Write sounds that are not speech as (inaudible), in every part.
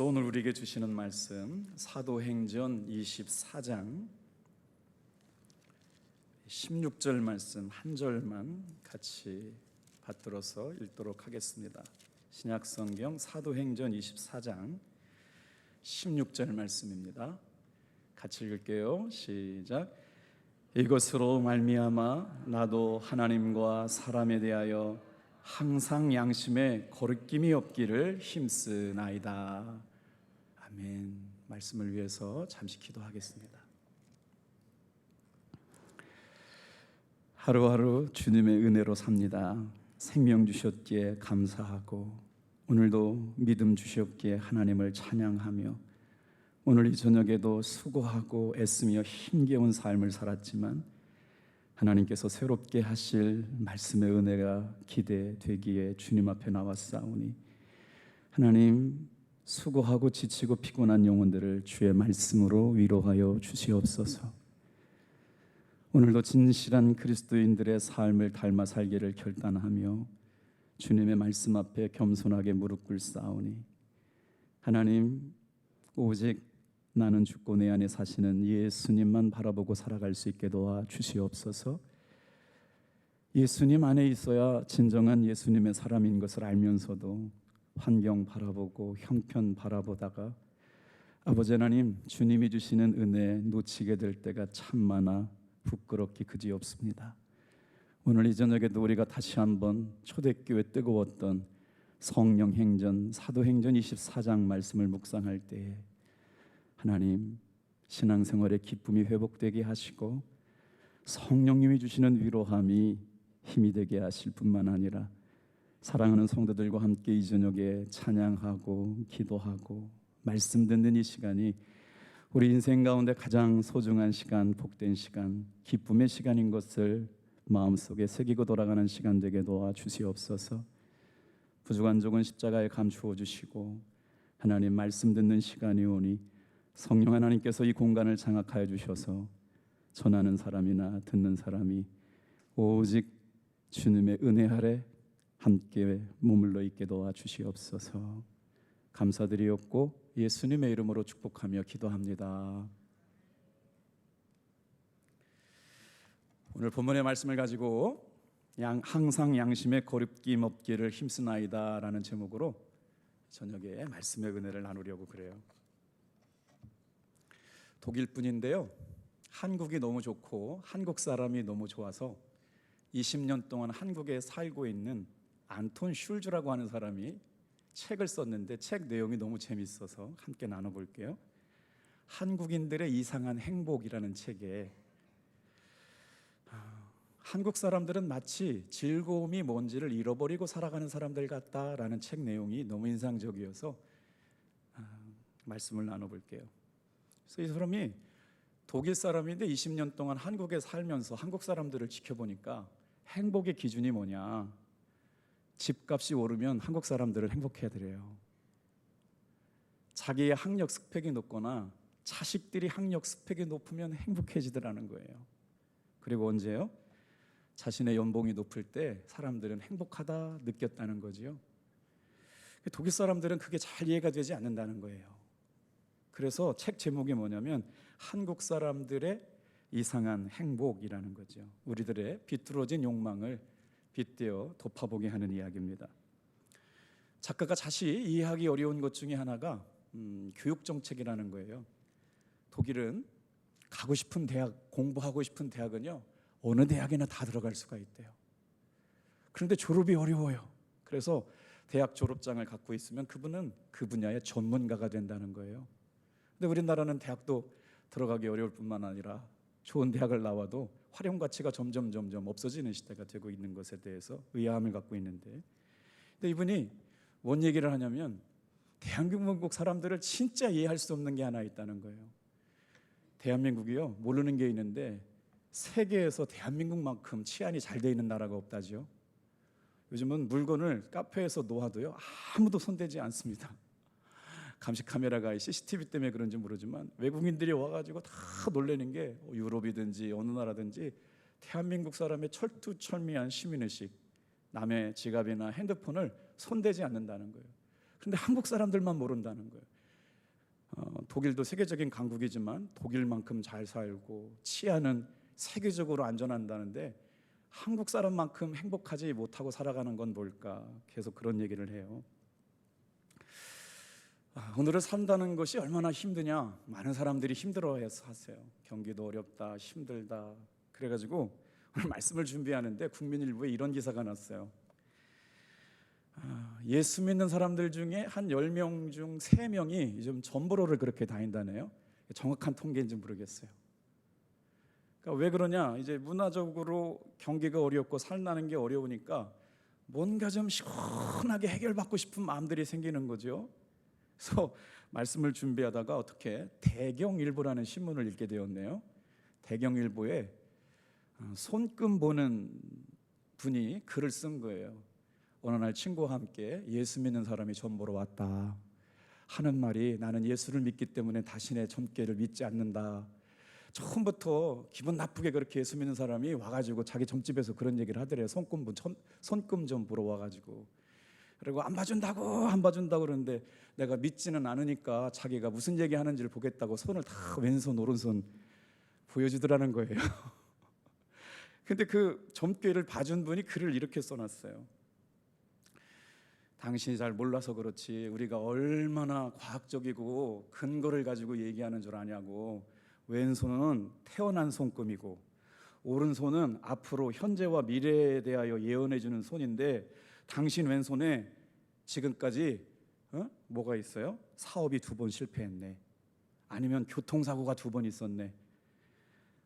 오늘 우리에게 주시는 말씀 사도행전 24장 16절 말씀 한 절만 같이 받들어서 읽도록 하겠습니다. 신약 성경 사도행전 24장 16절 말씀입니다. 같이 읽을게요. 시작. 이것으로 말미암아 나도 하나님과 사람에 대하여 항상 양심에 거리낌이 없기를 힘쓰나이다. 아멘. 말씀을 위해서 잠시 기도하겠습니다. 하루하루 주님의 은혜로 삽니다. 생명 주셨기에 감사하고 오늘도 믿음 주셨기에 하나님을 찬양하며 오늘 이 저녁에도 수고하고 애쓰며 힘겨운 삶을 살았지만 하나님께서 새롭게 하실 말씀의 은혜가 기대되기에 주님 앞에 나왔사오니 하나님 수고하고 지치고 피곤한 영혼들을 주의 말씀으로 위로하여 주시옵소서. 오늘도 진실한 그리스도인들의 삶을 닮아 살기를 결단하며 주님의 말씀 앞에 겸손하게 무릎 꿇사오니 하나님 오직 나는 죽고 내 안에 사시는 예수님만 바라보고 살아갈 수 있게 도와 주시옵소서. 예수님 안에 있어야 진정한 예수님의 사람인 것을 알면서도 환경 바라보고 형편 바라보다가 아버지 하나님 주님이 주시는 은혜 놓치게 될 때가 참 많아 부끄럽기 그지없습니다. 오늘 이 저녁에도 우리가 다시 한번 초대교회 뜨거웠던 성령 행전 사도 행전 24장 말씀을 묵상할 때에 하나님 신앙생활의 기쁨이 회복되게 하시고 성령님이 주시는 위로함이 힘이 되게 하실 뿐만 아니라 사랑하는 성도들과 함께 이 저녁에 찬양하고 기도하고 말씀 듣는 이 시간이 우리 인생 가운데 가장 소중한 시간, 복된 시간, 기쁨의 시간인 것을 마음속에 새기고 돌아가는 시간 되게 도와 주시옵소서. 부족한 적은 십자가에 감추어 주시고 하나님 말씀 듣는 시간이 오니 성령 하나님께서 이 공간을 장악하여 주셔서 전하는 사람이나 듣는 사람이 오직 주님의 은혜 아래 함께 머물러 있게 도와 주시옵소서. 감사드리옵고 예수님의 이름으로 축복하며 기도합니다. 오늘 본문의 말씀을 가지고 양 항상 양심에 거립김 없기를 힘쓰나이다라는 제목으로 저녁에 말씀의 은혜를 나누려고 그래요. 독일 분인데요. 한국이 너무 좋고 한국 사람이 너무 좋아서 20년 동안 한국에 살고 있는 안톤 슐즈라고 하는 사람이 책을 썼는데 책 내용이 너무 재밌어서 함께 나눠볼게요. 한국인들의 이상한 행복이라는 책에 아, 한국 사람들은 마치 즐거움이 뭔지를 잃어버리고 살아가는 사람들 같다라는 책 내용이 너무 인상적이어서 아, 말씀을 나눠볼게요. 그래서 이 사람이 독일 사람인데 20년 동안 한국에 살면서 한국 사람들을 지켜보니까 행복의 기준이 뭐냐? 집값이 오르면 한국 사람들을 행복해야 돼요. 자기의 학력 스펙이 높거나 자식들이 학력 스펙이 높으면 행복해지더라는 거예요. 그리고 언제요? 자신의 연봉이 높을 때 사람들은 행복하다 느꼈다는 거지요. 독일 사람들은 그게 잘 이해가 되지 않는다는 거예요. 그래서 책 제목이 뭐냐면 한국 사람들의 이상한 행복이라는 거죠. 우리들의 비뚤어진 욕망을 빗대어 덮어보게 하는 이야기입니다. 작가가 자시 이해하기 어려운 것 중에 하나가 음, 교육 정책이라는 거예요. 독일은 가고 싶은 대학, 공부하고 싶은 대학은요 어느 대학이나 다 들어갈 수가 있대요. 그런데 졸업이 어려워요. 그래서 대학 졸업장을 갖고 있으면 그분은 그 분야의 전문가가 된다는 거예요. 근데 우리나라는 대학도 들어가기 어려울 뿐만 아니라 좋은 대학을 나와도 활용 가치가 점점 점점 없어지는 시대가 되고 있는 것에 대해서 의아함을 갖고 있는데 근데 이분이 뭔 얘기를 하냐면 대한민국 사람들을 진짜 이해할 수 없는 게 하나 있다는 거예요. 대한민국이요 모르는 게 있는데 세계에서 대한민국만큼 치안이 잘 돼 있는 나라가 없다죠. 요즘은 물건을 카페에서 놓아도요 아무도 손대지 않습니다. 감시 카메라가 CCTV 때문에 그런지 모르지만 외국인들이 와가지고 다 놀래는 게 유럽이든지 어느 나라든지 대한민국 사람의 철두철미한 시민의식, 남의 지갑이나 핸드폰을 손대지 않는다는 거예요. 그런데 한국 사람들만 모른다는 거예요. 어, 독일도 세계적인 강국이지만 독일만큼 잘 살고 치안은 세계적으로 안전한다는데 한국 사람만큼 행복하지 못하고 살아가는 건 뭘까? 계속 그런 얘기를 해요. 아, 오늘을 산다는 것이 얼마나 힘드냐? 많은 사람들이 힘들어해서 하세요. 경기도 어렵다, 힘들다. 그래가지고 오늘 말씀을 준비하는데 국민일보에 이런 기사가 났어요. 아, 예수 믿는 사람들 중에 한 10명 중 3명이 좀 전보로를 그렇게 다닌다네요. 정확한 통계인지 모르겠어요. 그러니까 왜 그러냐? 이제 문화적으로 경기가 어렵고 살나는 게 어려우니까 뭔가 좀 시원하게 해결받고 싶은 마음들이 생기는 거죠. 그래서 (laughs) 말씀을 준비하다가 어떻게 대경일보라는 신문을 읽게 되었네요. 대경일보에 어, 손금 보는 분이 글을 쓴 거예요. 어느 날 친구와 함께 예수 믿는 사람이 전 보러 왔다. 하는 말이 나는 예수를 믿기 때문에 다신의 점괘를 믿지 않는다. 처음부터 기분 나쁘게 그렇게 예수 믿는 사람이 와가지고 자기 점집에서 그런 얘기를 하더래요. 손금 좀 손금 좀 보러 와가지고 그리고 안 봐준다고 안 봐준다고 그러는데 내가 믿지는 않으니까 자기가 무슨 얘기 하는지를 보겠다고 손을 다 왼손 오른손 보여주더라는 거예요. (laughs) 근데 그 점괘를 봐준 분이 글을 이렇게 써놨어요. 당신이 잘 몰라서 그렇지 우리가 얼마나 과학적이고 근거를 가지고 얘기하는 줄 아냐고 왼손은 태어난 손금이고 오른손은 앞으로 현재와 미래에 대하여 예언해 주는 손인데 당신 왼손에 지금까지 어? 뭐가 있어요? 사업이 두 번 실패했네. 아니면 교통사고가 두 번 있었네.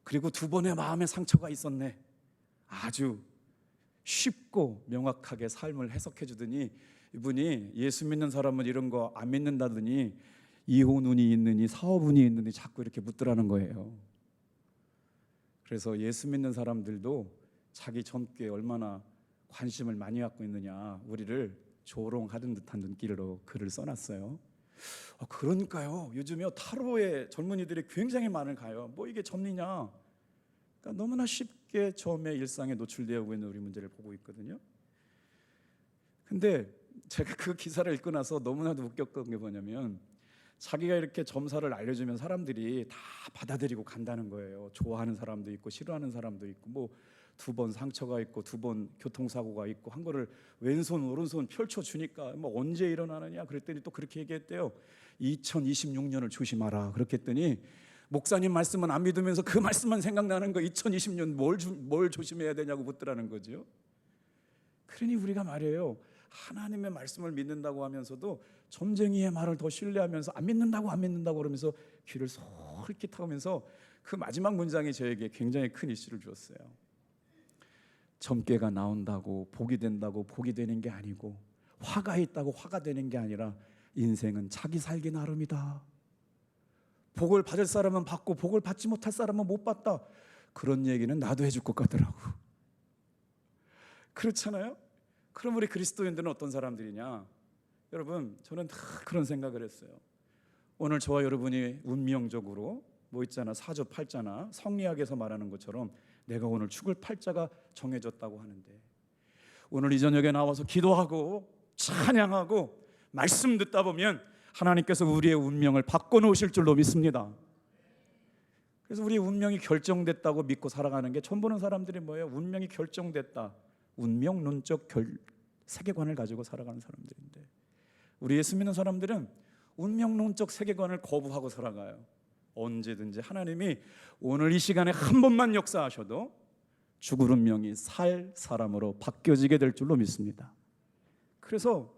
그리고 두 번의 마음의 상처가 있었네. 아주 쉽고 명확하게 삶을 해석해 주더니 이분이 예수 믿는 사람은 이런 거 안 믿는다더니 이혼운이 있느니 사업운이 있느니 자꾸 이렇게 묻더라는 거예요. 그래서 예수 믿는 사람들도 자기 점괘 얼마나 관심을 많이 갖고 있느냐 우리를 조롱하는 듯한 눈길로 글을 써놨어요. 아, 그러니까요. 요즘에 타로에 젊은이들이 굉장히 많을 가요. 뭐 이게 점리냐? 그러니까 너무나 쉽게 점의 일상에 노출되어 있는 우리 문제를 보고 있거든요. 근데 제가 그 기사를 읽고 나서 너무나도 웃겼던 게 뭐냐면 자기가 이렇게 점사를 알려주면 사람들이 다 받아들이고 간다는 거예요. 좋아하는 사람도 있고 싫어하는 사람도 있고 뭐 두 번 상처가 있고 두 번 교통사고가 있고 한 거를 왼손 오른손 펼쳐 주니까 뭐 언제 일어나느냐 그랬더니 또 그렇게 얘기했대요. 2026년을 조심하라 그렇게 했더니 목사님 말씀은 안 믿으면서 그 말씀만 생각나는 거 2020년 뭘, 주- 뭘 조심해야 되냐고 묻더라는 거죠. 그러니 우리가 말이에요. 하나님의 말씀을 믿는다고 하면서도 점쟁이의 말을 더 신뢰하면서 안 믿는다고 안 믿는다고 그러면서 귀를 솔깃하면서 그 마지막 문장이 저에게 굉장히 큰 이슈를 주었어요. 점괘가 나온다고 복이 된다고 복이 되는 게 아니고 화가 있다고 화가 되는 게 아니라 인생은 자기 살기 나름이다. 복을 받을 사람은 받고 복을 받지 못할 사람은 못 받다. 그런 얘기는 나도 해줄 것 같더라고. 그렇잖아요? 그럼 우리 그리스도인들은 어떤 사람들이냐? 여러분, 저는 다 그런 생각을 했어요. 오늘 저와 여러분이 운명적으로 뭐 있잖아 사주 팔자나 성리학에서 말하는 것처럼 내가 오늘 죽을 팔자가 정해졌다고 하는데 오늘 이 저녁에 나와서 기도하고 찬양하고 말씀 듣다 보면 하나님께서 우리의 운명을 바꿔 놓으실 줄로 믿습니다. 그래서 우리 운명이 결정됐다고 믿고 살아가는 게 처음 보는 사람들이 뭐예요? 운명이 결정됐다. 운명론적 결, 세계관을 가지고 살아가는 사람들인데 우리 예수 믿는 사람들은 운명론적 세계관을 거부하고 살아가요. 언제든지 하나님이 오늘 이 시간에 한 번만 역사하셔도 죽을 운명이 살 사람으로 바뀌어지게 될 줄로 믿습니다. 그래서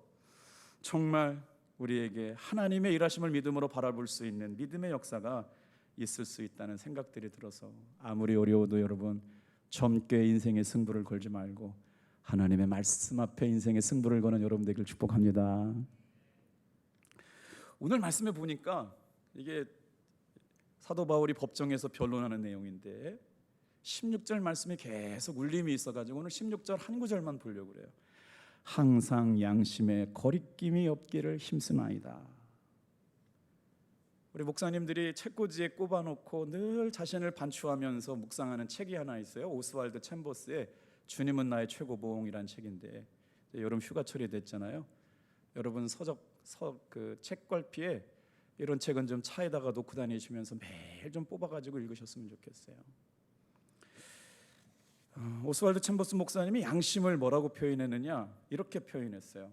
정말 우리에게 하나님의 일하심을 믿음으로 바라볼 수 있는 믿음의 역사가 있을 수 있다는 생각들이 들어서 아무리 어려워도 여러분 젊게 인생의 승부를 걸지 말고 하나님의 말씀 앞에 인생의 승부를 거는 여러분 되길 축복합니다. 오늘 말씀에 보니까 이게 사도 바울이 법정에서 변론하는 내용인데 16절 말씀이 계속 울림이 있어가지고 오늘 16절 한 구절만 보려고 그래요. 항상 양심에 거리낌이 없기를 힘쓰나이다. 우리 목사님들이 책꽂이에 꼽아놓고 늘 자신을 반추하면서 묵상하는 책이 하나 있어요. 오스왈드 챔버스의 주님은 나의 최고봉이라는 책인데 여름 휴가철이 됐잖아요. 여러분 서적 서그 책걸피에 이런 책은 좀 차에다가 놓고 다니시면서 매일 좀 뽑아가지고 읽으셨으면 좋겠어요. 어, 오스왈드 챔버스 목사님이 양심을 뭐라고 표현했느냐 이렇게 표현했어요.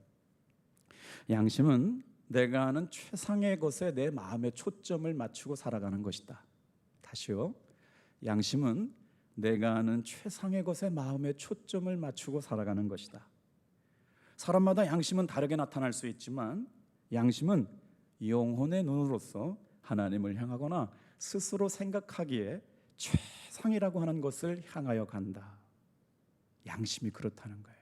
양심은 내가 하는 최상의 것에 내 마음의 초점을 맞추고 살아가는 것이다. 다시요. 양심은 내가 하는 최상의 것에 마음의 초점을 맞추고 살아가는 것이다. 사람마다 양심은 다르게 나타날 수 있지만 양심은 영혼의 눈으로서 하나님을 향하거나 스스로 생각하기에 최상이라고 하는 것을 향하여 간다. 양심이 그렇다는 거예요.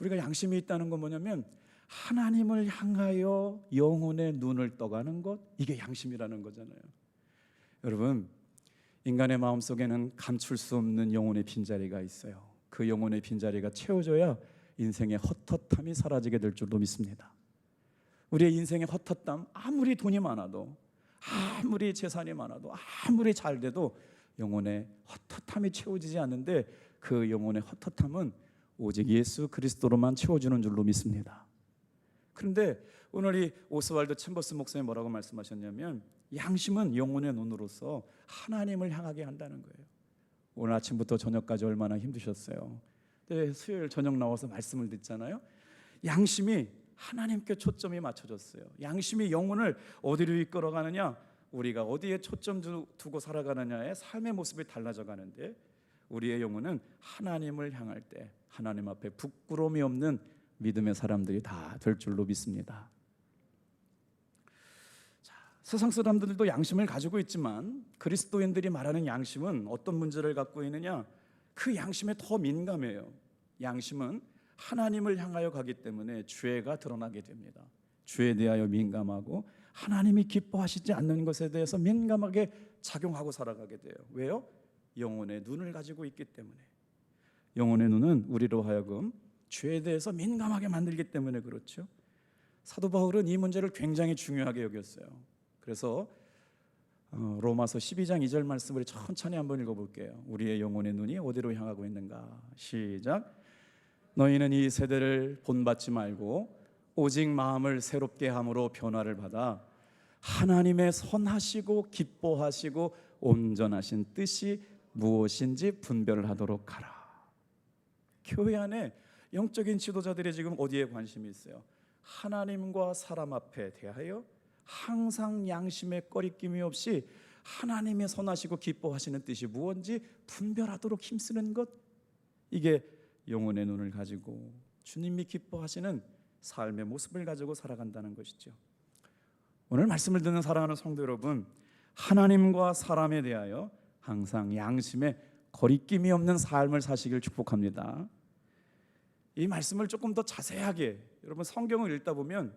우리가 양심이 있다는 건 뭐냐면 하나님을 향하여 영혼의 눈을 떠가는 것 이게 양심이라는 거잖아요. 여러분 인간의 마음 속에는 감출 수 없는 영혼의 빈자리가 있어요. 그 영혼의 빈자리가 채워져야 인생의 헛헛함이 사라지게 될 줄로 믿습니다. 우리의 인생의 헛헛함 아무리 돈이 많아도 아무리 재산이 많아도 아무리 잘 돼도 영혼의 헛헛함이 채워지지 않는데 그 영혼의 헛헛함은 오직 예수 그리스도로만 채워주는 줄로 믿습니다. 그런데 오늘 이 오스왈드 챔버스 목사님 뭐라고 말씀하셨냐면 양심은 영혼의 눈으로서 하나님을 향하게 한다는 거예요. 오늘 아침부터 저녁까지 얼마나 힘드셨어요. 네, 수요일 저녁 나와서 말씀을 듣잖아요. 양심이 하나님께 초점이 맞춰졌어요. 양심이 영혼을 어디로 이끌어가느냐? 우리가 어디에 초점 두- 두고 살아가느냐의 삶의 모습이 달라져 가는데 우리의 영혼은 하나님을 향할 때 하나님 앞에 부끄러움이 없는 믿음의 사람들이 다 될 줄로 믿습니다. 자, 세상 사람들도 양심을 가지고 있지만 그리스도인들이 말하는 양심은 어떤 문제를 갖고 있느냐? 그 양심에 더 민감해요. 양심은 하나님을 향하여 가기 때문에 죄가 드러나게 됩니다. 죄에 대하여 민감하고 하나님이 기뻐하시지 않는 것에 대해서 민감하게 작용하고 살아가게 돼요. 왜요? 영혼의 눈을 가지고 있기 때문에. 영혼의 눈은 우리로 하여금 죄에 대해서 민감하게 만들기 때문에 그렇죠. 사도 바울은 이 문제를 굉장히 중요하게 여겼어요. 그래서 어, 로마서 12장 2절 말씀을 천천히 한번 읽어볼게요. 우리의 영혼의 눈이 어디로 향하고 있는가? 시작. 너희는 이 세대를 본받지 말고 오직 마음을 새롭게 함으로 변화를 받아 하나님의 선하시고 기뻐하시고 온전하신 뜻이 무엇인지 분별을 하도록 하라. 교회 안에 영적인 지도자들이 지금 어디에 관심이 있어요? 하나님과 사람 앞에 대하여 항상 양심의 꺼리낌이 없이 하나님의 선하시고 기뻐하시는 뜻이 무엇인지 분별하도록 힘쓰는 것 이게 영혼의 눈을 가지고 주님이 기뻐하시는 삶의 모습을 가지고 살아간다는 것이죠. 오늘 말씀을 듣는 사랑하는 성도 여러분, 하나님과 사람에 대하여 항상 양심에 거리낌이 없는 삶을 사시길 축복합니다. 이 말씀을 조금 더 자세하게 여러분 성경을 읽다 보면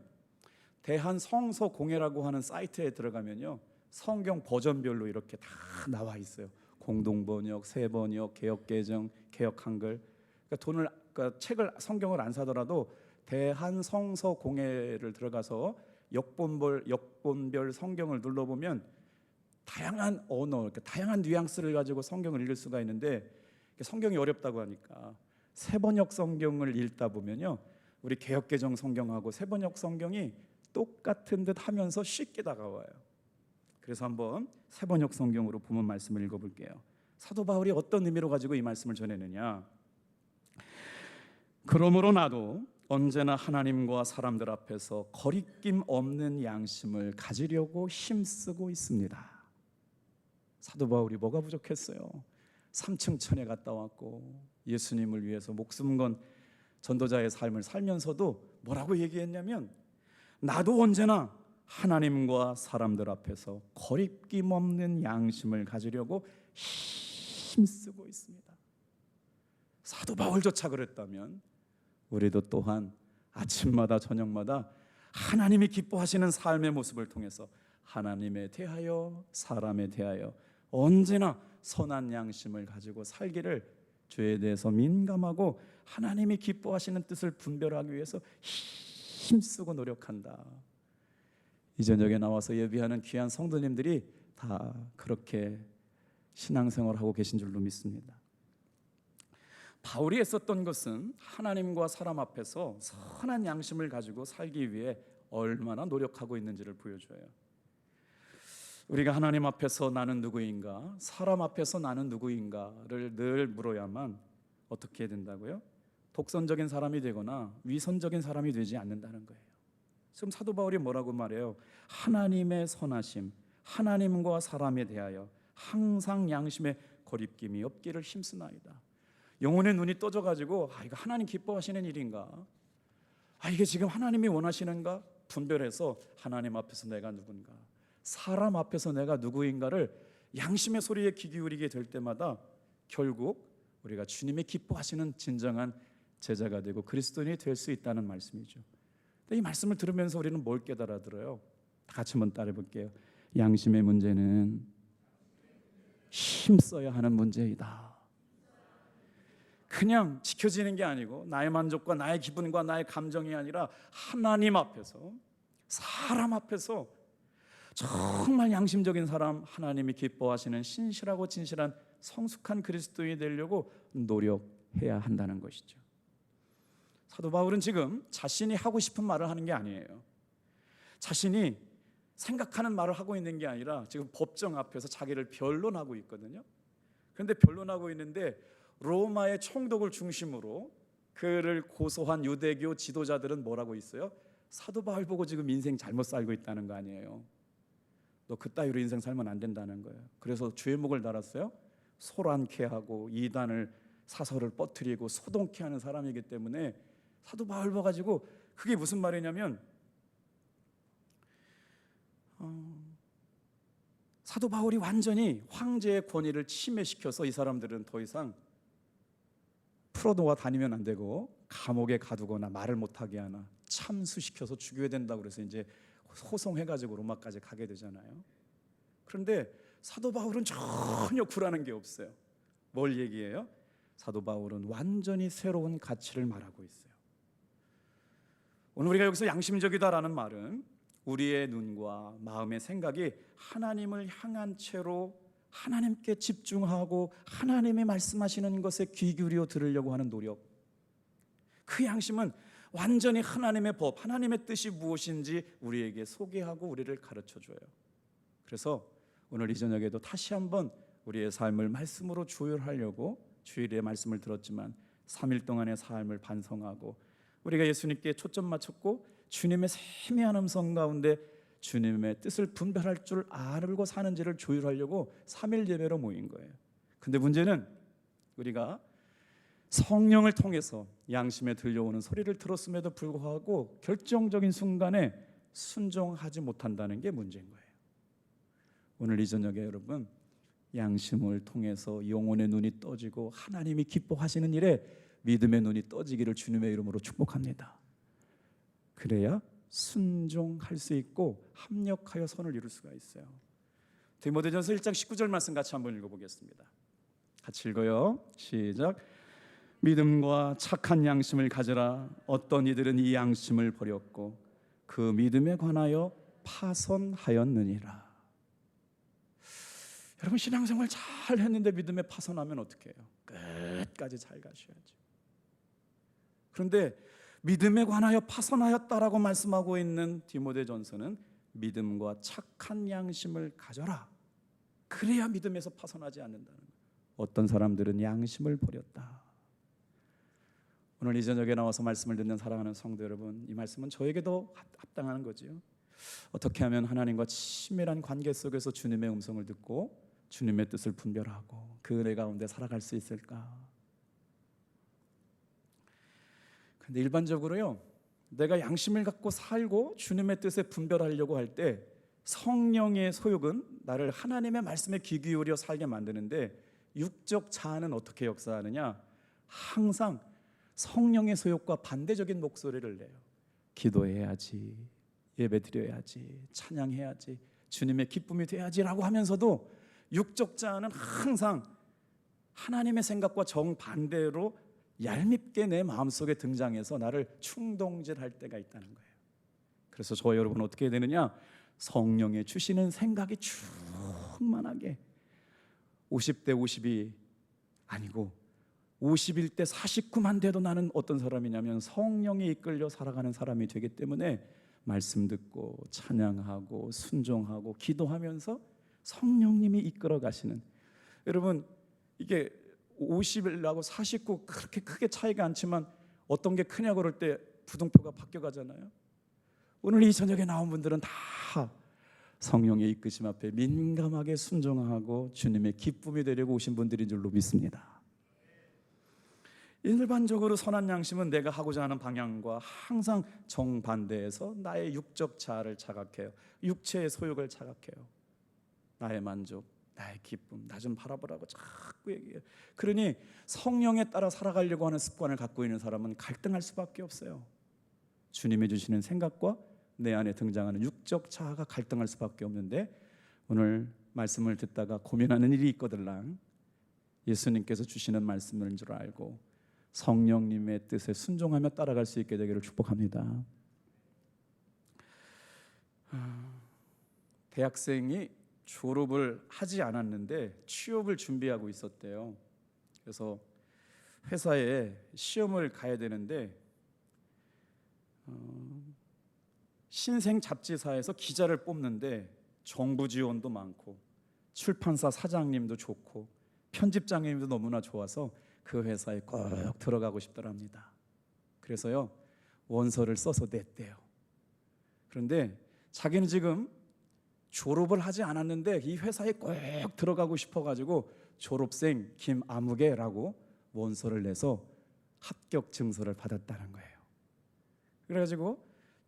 대한 성서 공예라고 하는 사이트에 들어가면요 성경 버전별로 이렇게 다 나와 있어요. 공동 번역, 새 번역, 개역 개정, 개역 한글. 그러니까 돈을 그러니까 책을 성경을 안 사더라도 대한 성서 공예를 들어가서 역본별 역본별 성경을 눌러보면 다양한 언어, 그러니까 다양한 뉘앙스를 가지고 성경을 읽을 수가 있는데 성경이 어렵다고 하니까 세번역 성경을 읽다 보면요, 우리 개역개정 성경하고 세번역 성경이 똑같은 듯 하면서 쉽게 다가와요. 그래서 한번 세번역 성경으로 본문 말씀을 읽어볼게요. 사도 바울이 어떤 의미로 가지고 이 말씀을 전했느냐? 그러므로 나도 언제나 하나님과 사람들 앞에서 거리낌 없는 양심을 가지려고 힘쓰고 있습니다. 사도 바울이 뭐가 부족했어요? 3층 천에 갔다 왔고 예수님을 위해서 목숨 건 전도자의 삶을 살면서도 뭐라고 얘기했냐면 나도 언제나 하나님과 사람들 앞에서 거리낌 없는 양심을 가지려고 힘쓰고 있습니다. 사도 바울조차 그랬다면 우리도 또한 아침마다 저녁마다 하나님이 기뻐하시는 삶의 모습을 통해서 하나님에 대하여 사람에 대하여 언제나 선한 양심을 가지고 살기를 죄에 대해서 민감하고 하나님이 기뻐하시는 뜻을 분별하기 위해서 힘쓰고 노력한다. 이 저녁에 나와서 예비하는 귀한 성도님들이 다 그렇게 신앙생활하고 계신 줄로 믿습니다. 바울이 했었던 것은 하나님과 사람 앞에서 선한 양심을 가지고 살기 위해 얼마나 노력하고 있는지를 보여줘요. 우리가 하나님 앞에서 나는 누구인가, 사람 앞에서 나는 누구인가를 늘 물어야만 어떻게 된다고요? 독선적인 사람이 되거나 위선적인 사람이 되지 않는다는 거예요. 지금 사도 바울이 뭐라고 말해요? 하나님의 선하심, 하나님과 사람에 대하여 항상 양심의 거립김이 없기를 힘쓰나이다. 영혼의 눈이 떠져 가지고 아 이거 하나님 기뻐하시는 일인가? 아 이게 지금 하나님이 원하시는가? 분별해서 하나님 앞에서 내가 누군가, 사람 앞에서 내가 누구인가를 양심의 소리에 귀 기울이게 될 때마다 결국 우리가 주님이 기뻐하시는 진정한 제자가 되고 그리스도인이 될 수 있다는 말씀이죠. 이 말씀을 들으면서 우리는 뭘 깨달아 들어요? 다 같이 한번 따라해 볼게요. 양심의 문제는 힘써야 하는 문제이다. 그냥 지켜지는 게 아니고 나의 만족과 나의 기분과 나의 감정이 아니라 하나님 앞에서 사람 앞에서 정말 양심적인 사람 하나님이 기뻐하시는 신실하고 진실한 성숙한 그리스도인이 되려고 노력해야 한다는 것이죠. 사도 바울은 지금 자신이 하고 싶은 말을 하는 게 아니에요. 자신이 생각하는 말을 하고 있는 게 아니라 지금 법정 앞에서 자기를 변론하고 있거든요. 그런데 변론하고 있는데 로마의 총독을 중심으로 그를 고소한 유대교 지도자들은 뭐라고 있어요? 사도 바울 보고 지금 인생 잘못 살고 있다는 거 아니에요. 너 그따위로 인생 살면 안 된다는 거예요. 그래서 죄목을 달았어요. 소란케 하고 이단을 사설을 뻗뜨리고 소동케 하는 사람이기 때문에 사도 바울 봐 가지고 그게 무슨 말이냐면 어, 사도 바울이 완전히 황제의 권위를 침해시켜서 이 사람들은 더 이상 풀어놓아 다니면 안 되고 감옥에 가두거나 말을 못하게 하나 참수시켜서 죽여야 된다고 그래서 이제 소송해가지고 로마까지 가게 되잖아요. 그런데 사도 바울은 전혀 굴하는 게 없어요. 뭘 얘기해요? 사도 바울은 완전히 새로운 가치를 말하고 있어요. 오늘 우리가 여기서 양심적이다라는 말은 우리의 눈과 마음의 생각이 하나님을 향한 채로 하나님께 집중하고 하나님이 말씀하시는 것에 귀 기울여 들으려고 하는 노력. 그 양심은 완전히 하나님의 법, 하나님의 뜻이 무엇인지 우리에게 소개하고 우리를 가르쳐 줘요. 그래서 오늘 이 저녁에도 다시 한번 우리의 삶을 말씀으로 조율하려고 주일에 말씀을 들었지만 3일 동안의 삶을 반성하고 우리가 예수님께 초점 맞췄고 주님의 세미한 음성 가운데 주님의 뜻을 분별할 줄 알고 사는지를 조율하려고 3일 예배로 모인 거예요. 근데 문제는 우리가 성령을 통해서 양심에 들려오는 소리를 들었음에도 불구하고 결정적인 순간에 순종하지 못한다는 게 문제인 거예요. 오늘 이 저녁에 여러분 양심을 통해서 영혼의 눈이 떠지고 하나님이 기뻐하시는 일에 믿음의 눈이 떠지기를 주님의 이름으로 축복합니다. 그래야 순종할 수 있고 합력하여 선을 이룰 수가 있어요. 디모데전서 1장 19절 말씀 같이 한번 읽어보겠습니다. 같이 읽어요. 시작. 믿음과 착한 양심을 가져라. 어떤 이들은 이 양심을 버렸고 그 믿음에 관하여 파손하였느니라. 여러분 신앙생활 잘 했는데 믿음에 파손하면 어떻게 해요? 끝까지 잘 가셔야죠. 그런데 믿음에 관하여 파손하였다라고 말씀하고 있는 디모데전서는 믿음과 착한 양심을 가져라. 그래야 믿음에서 파손하지 않는다는 거예요. 어떤 사람들은 양심을 버렸다. 오늘 이 저녁에 나와서 말씀을 듣는 사랑하는 성도 여러분, 이 말씀은 저에게도 합당하는 거지요. 어떻게 하면 하나님과 친밀한 관계 속에서 주님의 음성을 듣고 주님의 뜻을 분별하고 그 은혜 가운데 살아갈 수 있을까? 근데 일반적으로요. 내가 양심을 갖고 살고 주님의 뜻에 분별하려고 할 때 성령의 소욕은 나를 하나님의 말씀에 귀 기울여 살게 만드는데 육적 자아는 어떻게 역사하느냐? 항상 성령의 소욕과 반대적인 목소리를 내요. 기도해야지, 예배 드려야지, 찬양해야지, 주님의 기쁨이 돼야지라고 하면서도 육적 자아는 항상 하나님의 생각과 정반대로 얄밉게 내 마음속에 등장해서 나를 충동질할 때가 있다는 거예요. 그래서 저 여러분 어떻게 되느냐? 성령의 주시는 생각이 충만하게 50대 50이 아니고 51대 49만 돼도 나는 어떤 사람이냐면 성령에 이끌려 살아가는 사람이 되기 때문에 말씀 듣고 찬양하고 순종하고 기도하면서 성령님이 이끌어 가시는 여러분 이게 50일하고 49 그렇게 크게 차이가 않지만 어떤 게 크냐 그럴 때 부동표가 바뀌어 가잖아요. 오늘 이 저녁에 나온 분들은 다 성령의 이끄심 앞에 민감하게 순종하고 주님의 기쁨이 되려고 오신 분들인 줄로 믿습니다. 일반적으로 선한 양심은 내가 하고자 하는 방향과 항상 정반대해서 나의 육적 자아를 자각해요. 육체의 소욕을 자각해요. 나의 만족, 나의 기쁨, 나 좀 바라보라고 자꾸 얘기해요. 그러니 성령에 따라 살아가려고 하는 습관을 갖고 있는 사람은 갈등할 수밖에 없어요. 주님이 주시는 생각과 내 안에 등장하는 육적 자아가 갈등할 수밖에 없는데 오늘 말씀을 듣다가 고민하는 일이 있거들랑 예수님께서 주시는 말씀인 줄 알고 성령님의 뜻에 순종하며 따라갈 수 있게 되기를 축복합니다. 아, 대학생이 졸업을 하지 않았는데 취업을 준비하고 있었대요. 그래서 회사에 시험을 가야 되는데 어, 신생 잡지사에서 기자를 뽑는데 정부 지원도 많고 출판사 사장님도 좋고 편집장님도 너무나 좋아서 그 회사에 꼭 들어가고 싶더랍니다. 그래서요 원서를 써서 냈대요. 그런데 자기는 지금 졸업을 하지 않았는데 이 회사에 꼭 들어가고 싶어가지고 졸업생 김아무개라고 원서를 내서 합격 증서를 받았다는 거예요. 그래가지고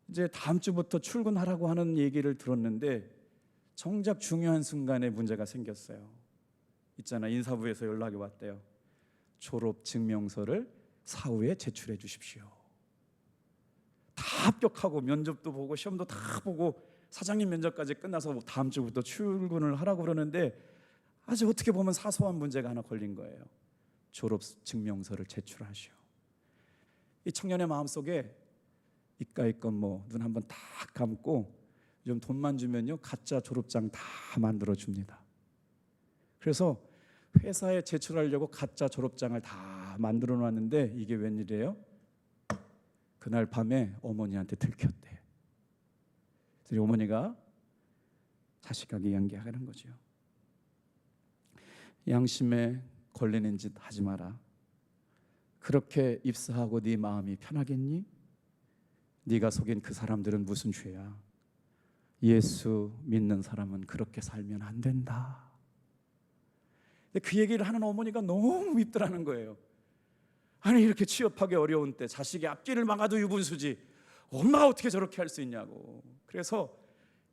이제 다음 주부터 출근하라고 하는 얘기를 들었는데 정작 중요한 순간에 문제가 생겼어요. 있잖아 인사부에서 연락이 왔대요. 졸업 증명서를 사후에 제출해 주십시오. 다 합격하고 면접도 보고 시험도 다 보고 사장님 면접까지 끝나서 뭐 다음 주부터 출근을 하라고 그러는데 아주 어떻게 보면 사소한 문제가 하나 걸린 거예요. 졸업 증명서를 제출하시오. 이 청년의 마음속에 이까이 건뭐눈 한번 딱 감고 좀 돈만 주면요 가짜 졸업장 다 만들어 줍니다. 그래서 회사에 제출하려고 가짜 졸업장을 다 만들어 놨는데 이게 웬일이에요? 그날 밤에 어머니한테 들켰대. 그래서 어머니가 자식에게 연기하는 거죠. 양심에 걸리는 짓 하지 마라. 그렇게 입사하고 네 마음이 편하겠니? 네가 속인 그 사람들은 무슨 죄야? 예수 믿는 사람은 그렇게 살면 안 된다. 그 얘기를 하는 어머니가 너무 밉더라는 거예요. 아니 이렇게 취업하기 어려운 때 자식이 앞길을 막아도 유분수지 엄마가 어떻게 저렇게 할 수 있냐고. 그래서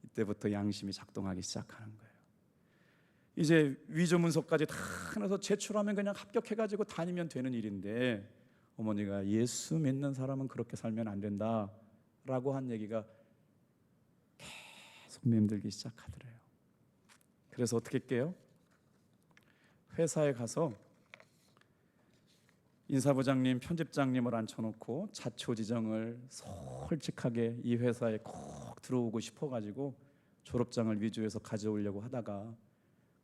이때부터 양심이 작동하기 시작하는 거예요. 이제 위조 문서까지 다 해서 제출하면 그냥 합격해 가지고 다니면 되는 일인데 어머니가 예수 믿는 사람은 그렇게 살면 안 된다라고 한 얘기가 계속 맴들기 시작하더래요. 그래서 어떻게 할게요? 회사에 가서 인사부장님, 편집장님을 앉혀놓고 자초지정을 솔직하게 이 회사에 꼭 들어오고 싶어가지고 졸업장을 위조해서 가져오려고 하다가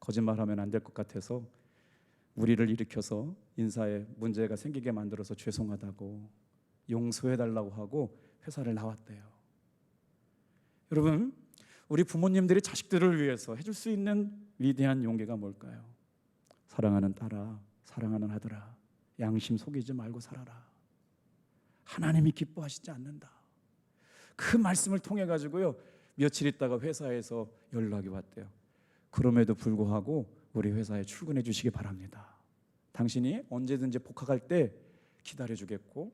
거짓말하면 안 될 것 같아서 무리를 일으켜서 인사에 문제가 생기게 만들어서 죄송하다고 용서해달라고 하고 회사를 나왔대요. 여러분, 우리 부모님들이 자식들을 위해서 해줄 수 있는 위대한 용기가 뭘까요? 사랑하는 딸아, 사랑하는 아들아, 양심 속이지 말고 살아라. 하나님이 기뻐하시지 않는다. 그 말씀을 통해 가지고요 며칠 있다가 회사에서 연락이 왔대요. 그럼에도 불구하고 우리 회사에 출근해 주시기 바랍니다. 당신이 언제든지 복학할 때 기다려 주겠고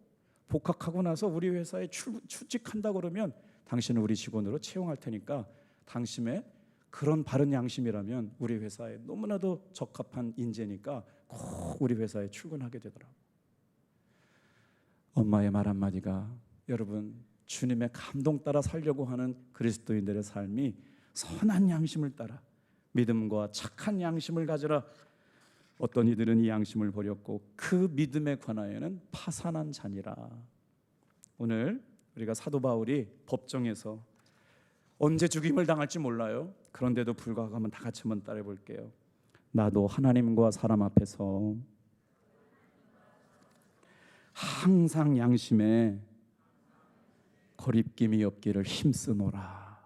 복학하고 나서 우리 회사에 출, 출직한다 그러면 당신을 우리 직원으로 채용할 테니까 당신의 그런 바른 양심이라면 우리 회사에 너무나도 적합한 인재니까 꼭 우리 회사에 출근하게 되더라고. 엄마의 말 한마디가 여러분 주님의 감동 따라 살려고 하는 그리스도인들의 삶이 선한 양심을 따라 믿음과 착한 양심을 가져라 어떤 이들은 이 양심을 버렸고 그 믿음에 관하여는 파산한 자니라. 오늘 우리가 사도 바울이 법정에서 언제 죽임을 당할지 몰라요. 그런데도 불구하고 다 같이 한번 따라해 볼게요. 나도 하나님과 사람 앞에서 항상 양심에 거립김이 없기를 힘쓰노라.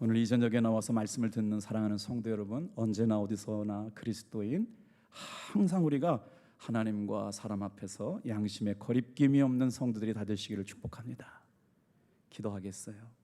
오늘 이 저녁에 나와서 말씀을 듣는 사랑하는 성도 여러분, 언제나 어디서나 그리스도인 항상 우리가 하나님과 사람 앞에서 양심에 거립김이 없는 성도들이 다 되시기를 축복합니다. 기도하겠어요.